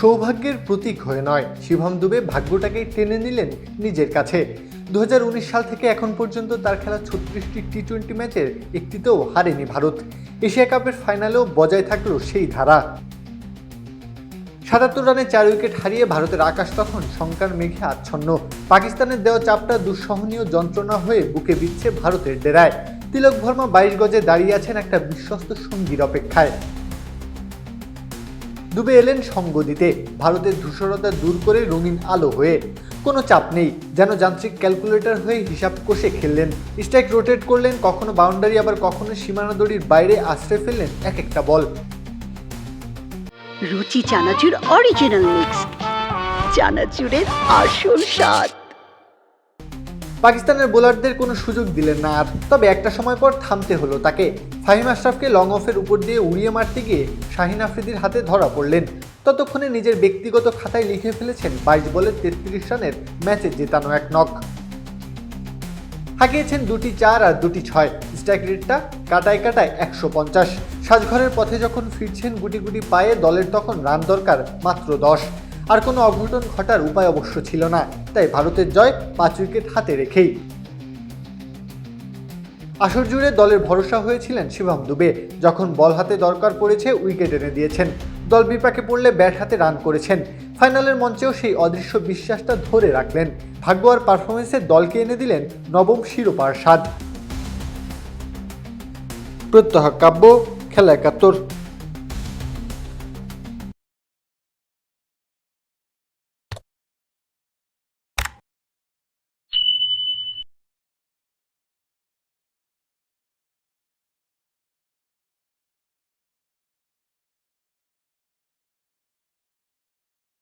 সৌভাগ্যের প্রতীক হয়ে নয়। শিবম দুবে ভাগ্যটাকেই টেনে নিলেন নিজের কাছে। দু হাজার উনিশ সাল থেকে এখন পর্যন্ত তার খেলা ছত্রিশটি টি টোয়েন্টি ম্যাচের একটিতেও হারেনি ভারত। এশিয়া কাপের ফাইনালেও বজায় থাকল সেই ধারা। সাতাত্তর রানে চার উইকেট হারিয়ে ভারতের আকাশ তখন শঙ্কার মেঘে আচ্ছন্ন। পাকিস্তানের দেওয়া চাপটা দুঃসহনীয় যন্ত্রণা হয়ে বুকে বিচ্ছে ভারতের ডেরায়। তিলক ভর্মা বাইশ গজে দাঁড়িয়ে আছেন একটা বিশ্বস্ত সঙ্গীর অপেক্ষায়। ডুবে এলেন সঙ্গ দিতে ভারতের ধূসরতা দূর করে রঙিন আলো হয়ে। কোনো চাপ নেই, যেন যান্ত্রিক ক্যালকুলেটর হয়ে হিসাব কষে খেললেন। স্ট্রাইক রোটেট করলেন, কখনো বাউন্ডারি, আবার কখনো সীমানা দড়ির বাইরে আশ্রয় ফেললেন এক একটা বল। রুচি চানাচুর অরিজিনাল মিক্স চানাচুরের আসল স্বাদ। পাকিস্তানের বোলারদের কোনো সুযোগ দিলেন না আর তবে একটা সময় পর থামতে হলো। তাকে ফাহিম আশরাফকে লং অফের উপর দিয়ে উড়িয়ে মারতে গিয়ে শাহিন আফ্রিদির হাতে ধরা পড়লেন। ততক্ষণে নিজের ব্যক্তিগত খাতায় লিখে ফেলেছেন বাইশ বলে তেত্রিশ রানের ম্যাচে জেতানো এক নক হাঁকিয়েছেন দুটি চার আর দুটি ছয়। স্ট্রাইক রেটটা কাটায় কাটায় একশো পঞ্চাশ। সাজঘরের পথে যখন ফিরছেন গুটি গুটি পায়ে, দলের তখন রান দরকার মাত্র দশ। আর কোনো অঘটন ঘটার উপায় অবশ্য ছিল না, তাই ভারতের জয় পাঁচ উইকেট হাতে রেখেই। আসর জুড়ে দলের ভরসা হয়েছিলেন শিবম দুবে, যখন বল হাতে দরকার পড়েছে উইকেট এনে দিয়েছেন। দল বিপাকে পড়লে ব্যাট হাতে রান করেছেন। ফাইনালের মঞ্চেও সেই অদৃশ্য বিশ্বাসটা ধরে রাখলেন। ভাগ্য আর পারফরমেন্সে দলকে এনে দিলেন নবম শিরোপার স্বাদ। প্রত্যহ কাব্য, খেলা একাত্তর।